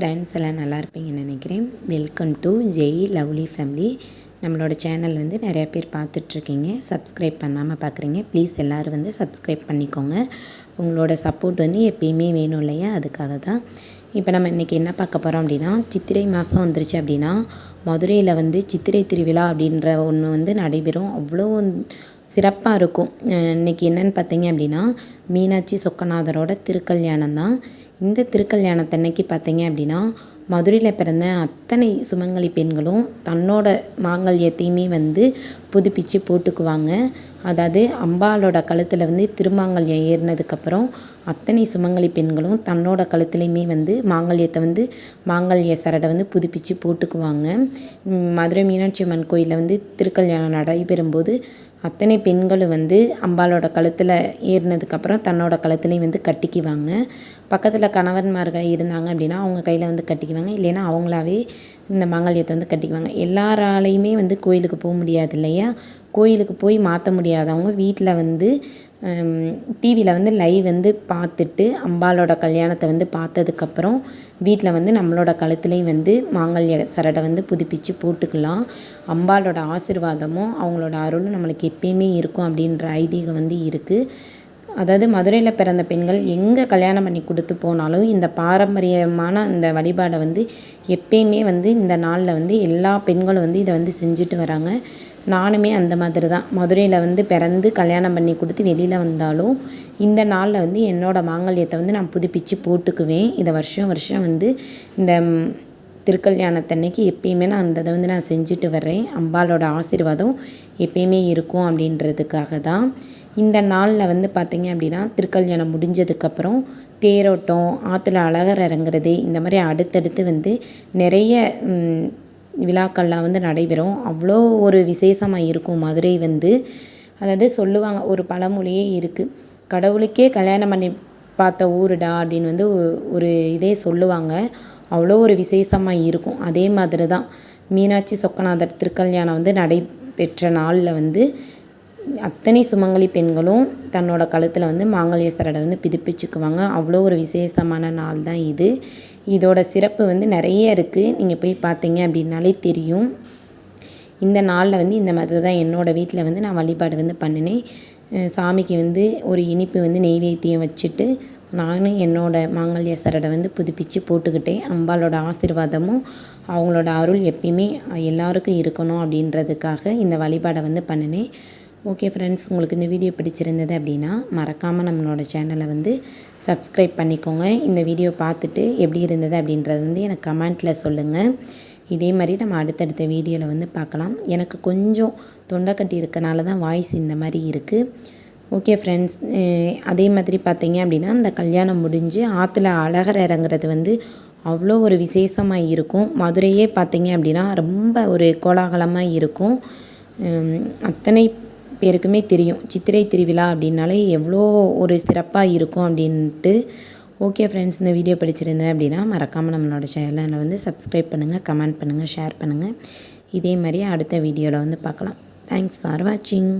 Friends எல்லாம் நல்லா இருப்பீங்கன்னு நினைக்கிறேன். Welcome to Jai lovely family நம்மளோட சேனல் வந்து நிறையா பேர் பார்த்துட்ருக்கீங்க. சப்ஸ்கிரைப் பண்ணாமல் பார்க்குறீங்க. ப்ளீஸ் எல்லோரும் வந்து சப்ஸ்கிரைப் பண்ணிக்கோங்க. உங்களோட சப்போர்ட் வந்து எப்பயுமே வேணும் இல்லையா? அதுக்காக தான். இப்போ நம்ம இன்றைக்கி என்ன பார்க்க போகிறோம் அப்படின்னா சித்திரை மாதம் வந்துருச்சு அப்படின்னா மதுரையில் வந்து சித்திரை திருவிழா அப்படின்ற ஒன்று வந்து நடைபெறும். அவ்வளோ சிறப்பாக இருக்கும். இன்றைக்கி என்னென்னு பார்த்தீங்க அப்படின்னா மீனாட்சி சொக்கநாதரோட திருக்கல்யாணம் தான். இந்த திருக்கல்யாணத்தன்னைக்கு பார்த்தீங்க அப்படின்னா மதுரையில் பிறந்த அத்தனை சுமங்கலி பெண்களும் தன்னோட மாங்கல்யத்தையுமே வந்து புதுப்பித்து போட்டுக்குவாங்க. அதாவது அம்பாலோட கழுத்தில் வந்து திருமாங்கல்யம் ஏறினதுக்கப்புறம் அத்தனை சுமங்கலி பெண்களும் தன்னோட கழுத்துலையுமே வந்து மாங்கல்யத்தை வந்து மாங்கல்ய சரடை வந்து புதுப்பித்து போட்டுக்குவாங்க. மதுரை மீனாட்சி அம்மன் கோயிலில் வந்து திருக்கல்யாணம் நடைபெறும்போது அத்தனை பெண்களும் வந்து அம்பாலோட கழுத்தில் ஏறினதுக்கப்புறம் தன்னோட கழுத்துலையும் வந்து கட்டிக்குவாங்க. பக்கத்தில் கணவன்மார்கள் இருந்தாங்க அப்படின்னா அவங்க கையில் வந்து கட்டிக்குவாங்க. இல்லைன்னா அவங்களாவே இந்த மாங்கல்யத்தை வந்து கட்டிக்குவாங்க. எல்லாராலையுமே வந்து கோயிலுக்கு போக முடியாது இல்லையா? கோயிலுக்கு போய் மாற்ற முடியாதவங்க வீட்டில் வந்து டிவியில் வந்து லைவ் வந்து பார்த்துட்டு அம்பாலோட கல்யாணத்தை வந்து பார்த்ததுக்கப்புறம் வீட்டில் வந்து நம்மளோட கழுத்துலேயும் வந்து மாங்கல்ய சரடை வந்து புதுப்பித்து போட்டுக்கலாம். அம்பாலோட ஆசிர்வாதமும் அவங்களோட அருளும் நம்மளுக்கு எப்பயுமே இருக்கும் அப்படின்ற ஐதீகம் வந்து இருக்குது அதாவது மதுரையில் பிறந்த பெண்கள் எங்கே கல்யாணம் பண்ணி கொடுத்து போனாலும் இந்த பாரம்பரியமான இந்த வழிபாடை வந்து எப்பயுமே வந்து இந்த நாளில் வந்து எல்லா பெண்களும் வந்து இதை வந்து செஞ்சுட்டு வராங்க. நானுமே அந்த மாதிரி தான் மதுரையில் வந்து பிறந்து கல்யாணம் பண்ணி கொடுத்து வெளியில் வந்தாலும் இந்த நாளில் வந்து என்னோடய மாங்கல்யத்தை வந்து நான் புதுப்பித்து போட்டுக்குவேன். இதை வருஷம் வருஷம் வந்து இந்த திருக்கல்யாணத்தன்னைக்கு எப்பயுமே நான் அந்த இதை வந்து நான் செஞ்சுட்டு வர்றேன். அம்பாலோட ஆசீர்வாதம் எப்பயுமே இருக்கும் அப்படின்றதுக்காக தான். இந்த நாளில் வந்து பார்த்திங்க அப்படின்னா திருக்கல்யாணம் முடிஞ்சதுக்கப்புறம் தேரோட்டம் ஆற்றுல அழகர் இறங்குறது இந்த மாதிரி அடுத்தடுத்து வந்து நிறைய விழாக்கள்லாம் வந்து நடைபெறும். அவ்வளோ ஒரு விசேஷமாக இருக்கும் மதுரை வந்து. அதாவது சொல்லுவாங்க ஒரு பழமொழியே இருக்குது கடவுளுக்கே கல்யாணம் பண்ணி பார்த்த ஊருடா அப்படின்னு வந்து ஒரு இதே சொல்லுவாங்க. அவ்வளோ ஒரு விசேஷமாக இருக்கும். அதே மாதிரி தான் மீனாட்சி சொக்கநாதர் திருக்கல்யாணம் வந்து நடைபெற்ற நாளில் வந்து அத்தனை சுமங்கலி பெண்களும் தன்னோட கழுத்தில் வந்து மாங்கல்ய சரடை வந்து பிதிப்பிச்சுக்குவாங்க. அவ்வளோ ஒரு விசேஷமான நாள் தான் இது. இதோட சிறப்பு வந்து நிறைய இருக்குது நீங்கள் போய் பார்த்தீங்க அப்படின்னாலே தெரியும். இந்த நாளில் வந்து இந்த மாதிரி தான் என்னோடய வீட்டில் வந்து நான் வழிபாடு வந்து பண்ணினேன். சாமிக்கு வந்து ஒரு இனிப்பு வந்து நெய்வேத்தியம் வச்சுட்டு நானும் என்னோடய மாங்கல்ய சரடை வந்து புதுப்பித்து போட்டுக்கிட்டேன். அம்பாலோட ஆசிர்வாதமும் அவங்களோட அருள் எப்பயுமே எல்லாருக்கும் இருக்கணும் அப்படின்றதுக்காக இந்த வழிபாடை வந்து பண்ணினேன். ஓகே ஃப்ரெண்ட்ஸ் உங்களுக்கு இந்த வீடியோ பிடிச்சிருந்தது அப்படின்னா மறக்காமல் நம்மளோட சேனலை வந்து சப்ஸ்கிரைப் பண்ணிக்கோங்க. இந்த வீடியோ பார்த்துட்டு எப்படி இருந்தது அப்படின்றது வந்து எனக்கு கமெண்ட்டில் சொல்லுங்கள் இதே மாதிரி நம்ம அடுத்தடுத்த வீடியோவில் வந்து பார்க்கலாம். எனக்கு கொஞ்சம் தொண்டைக்கட்டி இருக்கனால தான் வாய்ஸ் இந்த மாதிரி இருக்குது ஓகே ஃப்ரெண்ட்ஸ் அதே மாதிரி பார்த்தீங்க அப்படின்னா இந்த கல்யாணம் முடிஞ்சு ஆற்றுல அழகர் இறங்குறது வந்து அவ்வளோ ஒரு விசேஷமாக இருக்கும். மதுரையே பார்த்தீங்க அப்படின்னா ரொம்ப ஒரு கோலாகலமாக இருக்கும். அத்தனை பேருக்குமே தெரியும். சித்திரை திருவிழா அப்படின்னாலே எவ்வளோ ஒரு சிறப்பாக இருக்கும் அப்படின்ட்டு. ஓகே ஃப்ரெண்ட்ஸ் இந்த வீடியோ படிச்சிருந்தேன் அப்படின்னா மறக்காமல் நம்மளோட சேனலை வந்து சப்ஸ்கிரைப் பண்ணுங்கள் கமெண்ட் பண்ணுங்கள் ஷேர் பண்ணுங்கள் இதே மாதிரி அடுத்த வீடியோவில் வந்து பார்க்கலாம். தேங்க்ஸ் ஃபார் வாட்சிங்